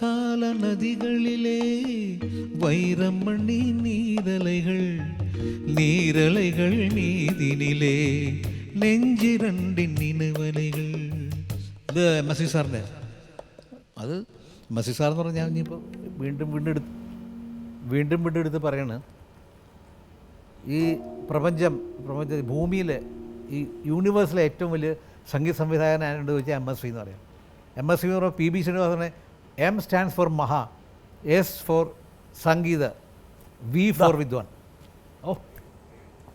കാല നദികളിലെ വൈരമണി നീരലകൾ നീരലകൾ നീതിനിലെ നെഞ്ചിരണ്ടിൻ നിലവലകൾ ഇത് എം എസ് സാറിന്റെ അത് എം എസ് സാർ എന്ന് പറഞ്ഞാൽ ഇനിയിപ്പോൾ വീണ്ടും വീണ്ടും എടുത്ത് വീണ്ടും വീണ്ടും എടുത്ത് പറയാണ്. ഈ പ്രപഞ്ചം പ്രപഞ്ച ഭൂമിയിലെ ഈ യൂണിവേഴ്സിലെ ഏറ്റവും വലിയ സംഗീത സംവിധായകൻ ആരുണ്ട് ചോദിച്ചാൽ എം എസ് വി എന്ന് പറയാം. എം എസ് വി എന്ന് പറയുമ്പോൾ പി ബി ശ്രീനിവാസനെ എം സ്റ്റാൻഡ്സ് ഫോർ മഹാ എസ് ഫോർ സംഗീത വി ഫോർ വിദ്വാൻ. ഓ.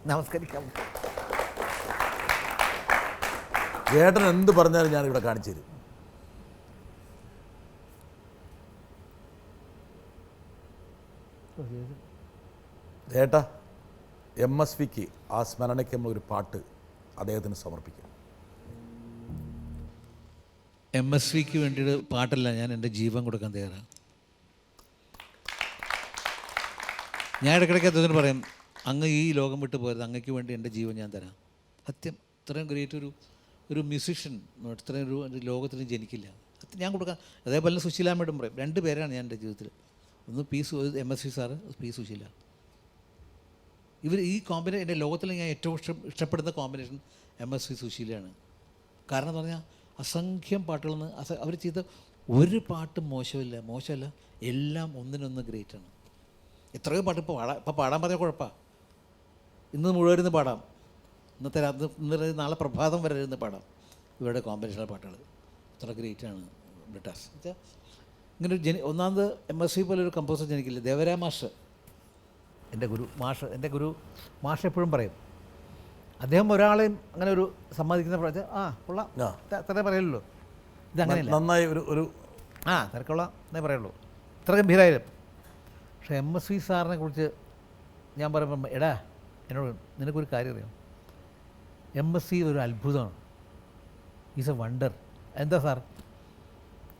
നമസ്കരിക്കാം. ചേട്ടൻ എന്ത് പറഞ്ഞാലും ഞാനിവിടെ കാണിച്ചു തരും. ചേട്ടാ എം എസ് വിക്ക് ആ സ്മരണയ്ക്ക് നമ്മൾ ഒരു പാട്ട് അദ്ദേഹത്തിന് സമർപ്പിക്കാം. എം എസ് വിക്ക് വേണ്ടിയിട്ട് പാട്ടല്ല ഞാൻ എന്റെ ജീവൻ കൊടുക്കാൻ തയ്യാറാണ് ഞാൻ ഇടയ്ക്കിടയ്ക്ക് അദ്ദേഹത്തിന് പറയും അങ്ങ് ഈ ലോകം വിട്ട് പോയത് അങ്ങയ്ക്ക് വേണ്ടി എന്റെ ജീവൻ ഞാൻ തരാം. സത്യം ഇത്രയും ഗ്രേറ്റ് ഒരു ഒരു മ്യൂസിഷ്യൻ ഇത്രയും ഒരു ലോകത്തിന് ജനിക്കില്ല. അത് ഞാൻ കൊടുക്കാം അതേപോലെ സുശീലാമ്മയോടും പറയും രണ്ട് പേരാണ് ഞാൻ എന്റെ ജീവിതത്തിൽ. ഒന്ന് പി സു M S V sir P Susheela. ഇവർ ഈ കോമ്പിനേഷൻ എന്റെ ലോകത്തിൽ ഞാൻ ഏറ്റവും ഇഷ്ടം ഇഷ്ടപ്പെടുന്ന കോമ്പിനേഷൻ എം എസ് വി സുശീലയാണ്. കാരണം എന്ന് പറഞ്ഞാൽ അസംഖ്യം പാട്ടുകളിൽ നിന്ന് അസ അവർ ചെയ്ത ഒരു പാട്ടും മോശമില്ല. മോശമല്ല. എല്ലാം ഒന്നിനൊന്ന് ഗ്രേറ്റ് ആണ്. എത്രയോ പാട്ട് ഇപ്പോൾ പാടാം ഇപ്പോൾ പാടാൻ പറഞ്ഞാൽ കുഴപ്പമാണ് ഇന്ന് മുഴുവൻ ഇരുന്ന് പാടാം. ഇന്നത്തെ ഇന്നലെ നാളെ പ്രഭാതം വരെ ഇരുന്ന് പാടാം. ഇവരുടെ കോമ്പറ്റീഷനിലെ പാട്ടുകൾ ഗ്രേറ്റ് ആണ് ബ്രിട്ടാസ്. ഇങ്ങനെ ഒരു ജനി ഒന്നാമത് എം എസ് സി പോലെ ഒരു കമ്പോസർ ജനിക്കില്ല. ദേവരാ മാഷ്. എന്റെ ഗുരു മാഷ് എന്റെ ഗുരു മാഷ് എപ്പോഴും പറയും അദ്ദേഹം ഒരാളെയും അങ്ങനെ ഒരു സമ്മതിക്കുന്ന പ്രാവശ്യം ആ കൊള്ളാം. അത്രേ പറയുള്ളൂ. ഇതങ്ങനെയല്ല. നന്നായി ഒരു ഒരു ആ തിരക്കുള്ള എന്നേ പറയുള്ളൂ. ഇത്ര ഗംഭീരായാലും പക്ഷേ എം എസ് വി സാറിനെ കുറിച്ച് ഞാൻ പറയുമ്പം എടാ എന്നോട് നിനക്കൊരു കാര്യം അറിയാം? എം എസ് സി ഒരു അത്ഭുതമാണ്. Is a wonder. എന്താ സാർ?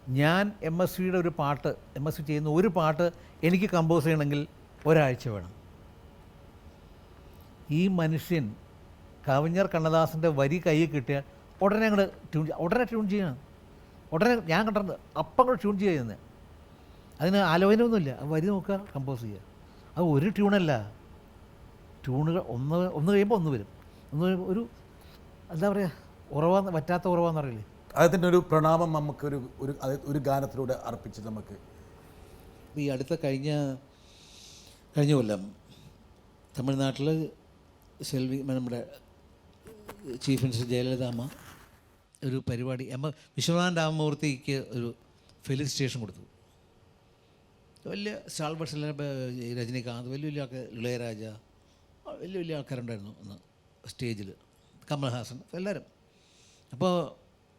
ഞാൻ എം എസ് സിയുടെ ഒരു പാട്ട് എം എസ് സി ചെയ്യുന്ന ഒരു പാട്ട് എനിക്ക് കമ്പോസ് ചെയ്യണമെങ്കിൽ ഒരാഴ്ച വേണം. ഈ മനുഷ്യൻ കവിഞ്ഞർ കണ്ണദാസിന്റെ വരി കൈ കിട്ടിയാൽ ഉടനെ അങ്ങോട്ട് ട്യൂൺ ഉടനെ ട്യൂൺ ചെയ്യണം. ഉടനെ ഞാൻ കണ്ടത് അപ്പം അങ്ങോട്ട് ട്യൂൺ ചെയ്യുന്നത് അതിന് ആലോചനയൊന്നുമില്ല. വരി നോക്കുക കമ്പോസ് ചെയ്യുക. അത് ഒരു ട്യൂണല്ല ട്യൂണുകൾ ഒന്ന് ഒന്ന് കഴിയുമ്പോൾ ഒന്ന് വരും. ഒന്ന് ഒരു എന്താ പറയുക ഉറവാന്ന് പറ്റാത്ത ഉറവാന്ന് പറയില്ലേ? അദ്ദേഹത്തിന്റെ ഒരു പ്രണാമം നമുക്കൊരു ഒരു ഒരു ഗാനത്തിലൂടെ അർപ്പിച്ച് നമുക്ക് ഈ അടുത്ത കഴിഞ്ഞ കഴിഞ്ഞ കൊല്ലം തമിഴ്നാട്ടിൽ സെൽവി നമ്മുടെ ചീഫ് മിനിസ്റ്റർ ജയലളിത അമ്മ ഒരു പരിപാടി എം വിശ്വനാഥൻ രാമമൂർത്തിക്ക് ഒരു ഫെലിസിറ്റേഷൻ കൊടുത്തു. വലിയ സ്റ്റാൾബർട്സ് എല്ലാം ഈ രജനീകാന്ത് വലിയ വലിയ ആൾക്കാർ ഇളയരാജ വലിയ വലിയ ആൾക്കാരുണ്ടായിരുന്നു അന്ന് സ്റ്റേജിൽ കമൽഹാസൻ എല്ലാവരും അപ്പോൾ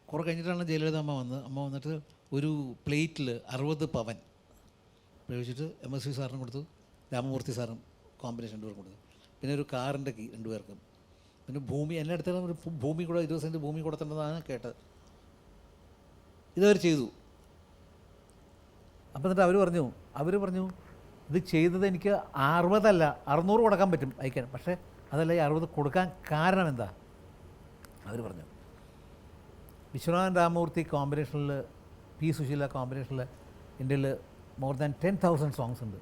കുറേ കഴിഞ്ഞിട്ടാണ് ജയലളിത അമ്മ വന്നത്. അമ്മ വന്നിട്ട് ഒരു പ്ലേറ്റിൽ അറുപത് പവൻ പ്രയോഗിച്ചിട്ട് എം എസ് വി സാറിന് കൊടുത്തു രാമമൂർത്തി സാറും കോമ്പിനേഷൻ രണ്ടുപേർക്കും കൊടുത്തു. പിന്നെ ഒരു കാറിന്റെ കീ രണ്ടുപേർക്കും. പിന്നെ ഭൂമി എന്റെ അടുത്തുള്ള ഒരു ഭൂമി കൂടെ ഇരുപത് സെന്റ് ഭൂമി കൊടുത്തിട്ടുണ്ടെന്നാണ് കേട്ടത്. ഇതവർ ചെയ്തു. അപ്പം എന്നിട്ട് അവർ പറഞ്ഞു അവർ പറഞ്ഞു ഇത് ചെയ്തത് എനിക്ക് അറുപതല്ല അറുന്നൂറ് കൊടുക്കാൻ പറ്റും അയക്കാൻ പക്ഷേ അതല്ല ഈ അറുപത് കൊടുക്കാൻ കാരണം എന്താ? അവർ പറഞ്ഞു വിശ്വനാഥൻ രാമമൂർത്തി കോമ്പിനേഷനിൽ പി. സുശീല കോമ്പിനേഷനിൽ ഇന്ത്യയിൽ more than ten thousand songs ഉണ്ട്.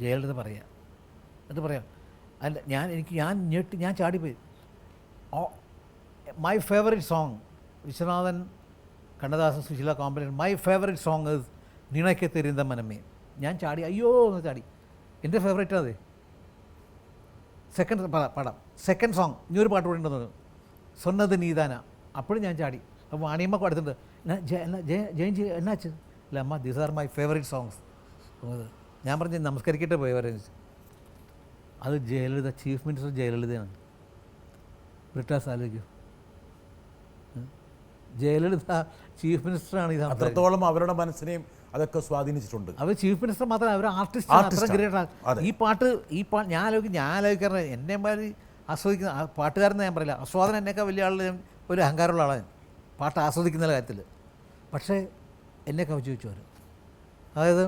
ജയലളിത പറയാം എന്നിട്ട് പറയാം അല്ല ഞാൻ എനിക്ക് ഞാൻ ഞെട്ടി ഞാൻ ചാടിപ്പോയി. ഓ my favourite song Viswanathan Kannadasan Susheela company my favourite song is നിണയ്ക്ക് തെരുന്ന മനമേ. ഞാൻ ചാടി അയ്യോ എന്ന് ചാടി. എന്റെ ഫേവറേറ്റ് അതെ. സെക്കൻഡ് പാടാം. സെക്കൻഡ് സോങ് ഇനിയൊരു പാട്ട് കൂടി ഉണ്ടെന്ന് സൊന്നത് നീതാന. അപ്പോഴും ഞാൻ ചാടി. അപ്പോൾ വാണിയമ്മ പാടുന്നുണ്ട്. ജയൻ ജി എന്നാച്ച് അല്ല അമ്മ these are my favourite songs ഞാൻ പറഞ്ഞ് നമസ്കരിക്കട്ടെ പോയവരെ. അത് ജയലളിത ചീഫ് മിനിസ്റ്റർ ജയലളിതയാണ്. ബ്രിട്ടാസ് ആലോചിക്കും. ജയലളിത ചീഫ് മിനിസ്റ്ററാണ് ഇത് അത്രത്തോളം അവരുടെ മനസ്സിനെയും അതൊക്കെ സ്വാധീനിച്ചിട്ടുണ്ട്. അവർ ചീഫ് മിനിസ്റ്റർ മാത്രമല്ല അവർ ആർട്ടിസ്റ്റ് അത്ര ആണ്. ഗ്രേറ്റ് ഈ പാട്ട് ഈ പാട്ട് ഞാൻ ആലോചിക്കും ഞാൻ ആലോചിക്കാറ് എന്നെ മാതിരി ആസ്വദിക്കുന്ന പാട്ടുകാരെന്ന് ഞാൻ പറയില്ല. ആസ്വാദനം എന്നേക്കാൾ വലിയ ആളുടെ ഒരു അഹങ്കാരമുള്ള ആളാണ് പാട്ട് ആസ്വദിക്കുന്ന കാര്യത്തിൽ പക്ഷേ എന്നെ കവിച്ചു വെച്ചു അവർ അതായത്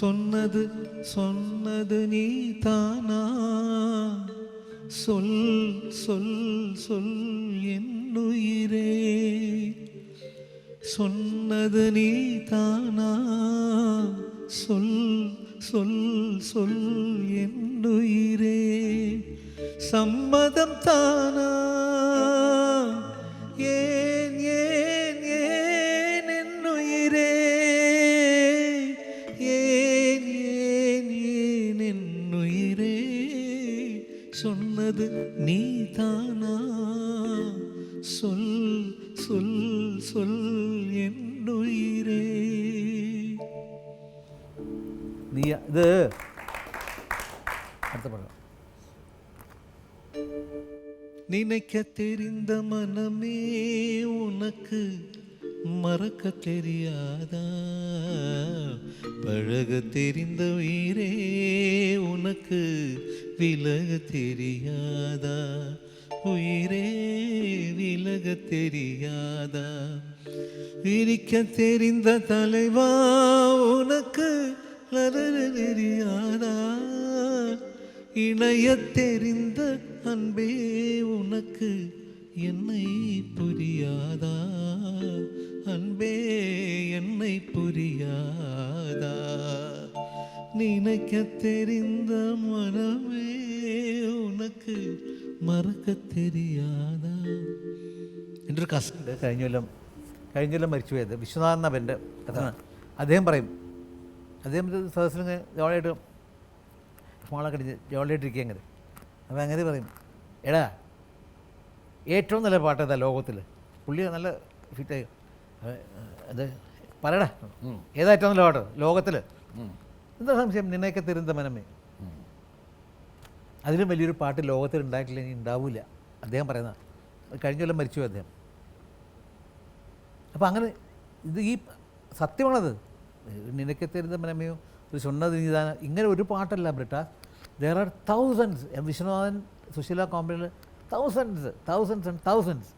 சொன்னது சொன்னது நீ தானா சொல் சொல் சொல் என்னுயிரே. சொன்னது நீ தானா சொல் சொல் சொல் என்னுயிரே. சம்மதம் தானா? சொல் என்னுயிரே. நீ இது. அடுத்த நினைக்க தெரிந்த மனமே உனக்கு மறக்க தெரியாதா? பழக தெரிந்த உயிரே உனக்கு விலக தெரியாதா? உயிரே விலக தெரியாதா? விரிக்க தெரிந்த தலைவா உனக்கு லரர தெரியாதா இணைய தெரிந்த அன்பே உனக்கு என்னை புரியாதா அன்பே என்னை புரியாதா நினைக்க தெரிந்த மனமே உனக்கு மறக்க தெரியாதா എൻ്റെ ഒരു കസിൻ ഉണ്ട് കഴിഞ്ഞ കൊല്ലം കഴിഞ്ഞ കൊല്ലം മരിച്ചു പോയത് വിശ്വനാഥൻ അവന്റെ അദ്ദേഹം പറയും അദ്ദേഹം ഇങ്ങനെ ജോളിയായിട്ട് ഫോണൊക്കെ അടിച്ച് ജോളിയായിട്ടിരിക്കുക അങ്ങനെ അപ്പോൾ അങ്ങനെ പറയും എടാ ഏറ്റവും നല്ല പാട്ട് ഏതാ ലോകത്തിൽ? പുള്ളി നല്ല ഫിറ്റായി അത് പറയടാ ഏതാ ഏറ്റവും നല്ല പാട്ട് ലോകത്തിൽ? എന്താ സംശയം? നിന്നെയൊക്കെ തരുന്ന മനമേ. അതിലും വലിയൊരു പാട്ട് ലോകത്തിൽ ഇനി ഉണ്ടാവില്ല അദ്ദേഹം പറയുന്ന കഴിഞ്ഞ കൊല്ലം മരിച്ചു അദ്ദേഹം. അപ്പോൾ അങ്ങനെ ഇത് ഈ സത്യമാണത്. നിനക്ക് തരുന്ന മനമയോ ഒരു സ്വണ്ണത് നീതാന ഇങ്ങനെ ഒരു പാട്ടല്ല ബ്രിട്ട. There are thousands Viswanathan Susheela കോമ്പനിയിൽ thousands thousands and thousands